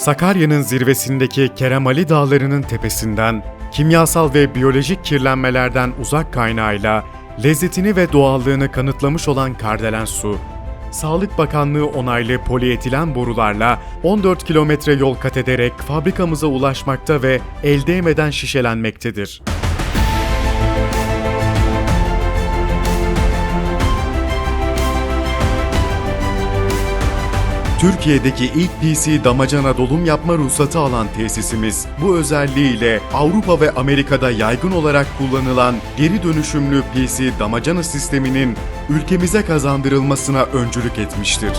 Sakarya'nın zirvesindeki Keremali Dağları'nın tepesinden kimyasal ve biyolojik kirlenmelerden uzak kaynağıyla lezzetini ve doğallığını kanıtlamış olan Kardelen Su, Sağlık Bakanlığı onaylı polietilen borularla 14 kilometre yol kat ederek fabrikamıza ulaşmakta ve el değmeden şişelenmektedir. Türkiye'deki ilk PC damacana dolum yapma ruhsatı alan tesisimiz, bu özelliğiyle Avrupa ve Amerika'da yaygın olarak kullanılan geri dönüşümlü PC damacana sisteminin ülkemize kazandırılmasına öncülük etmiştir.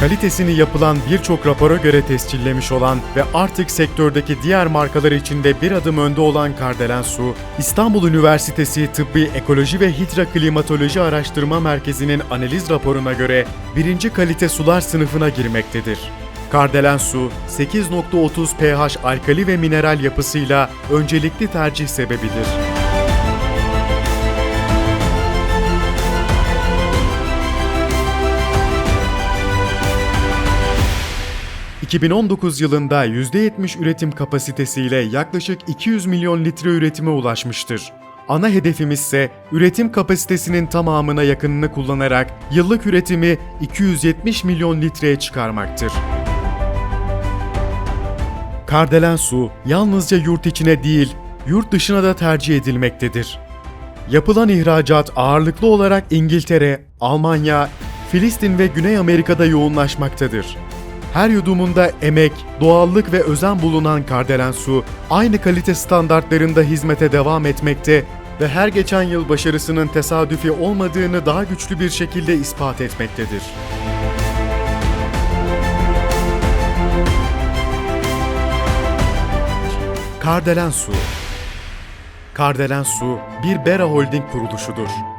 Kalitesini yapılan birçok rapora göre tescillemiş olan ve artık sektördeki diğer markalar içinde bir adım önde olan Kardelen Su, İstanbul Üniversitesi Tıbbi Ekoloji ve Hidroklimatoloji Araştırma Merkezi'nin analiz raporuna göre birinci kalite sular sınıfına girmektedir. Kardelen su 8.30 pH alkali ve mineral yapısıyla öncelikli tercih sebebidir. 2019 yılında %70 üretim kapasitesiyle yaklaşık 200 milyon litre üretime ulaşmıştır. Ana hedefimiz ise üretim kapasitesinin tamamına yakınını kullanarak yıllık üretimi 270 milyon litreye çıkarmaktır. Kardelen su yalnızca yurt içine değil, yurt dışına da tercih edilmektedir. Yapılan ihracat ağırlıklı olarak İngiltere, Almanya, Filistin ve Güney Amerika'da yoğunlaşmaktadır. Her yudumunda emek, doğallık ve özen bulunan Kardelen Su, aynı kalite standartlarında hizmete devam etmekte ve her geçen yıl başarısının tesadüfi olmadığını daha güçlü bir şekilde ispat etmektedir. Kardelen Su Kardelen Su bir Bera Holding kuruluşudur.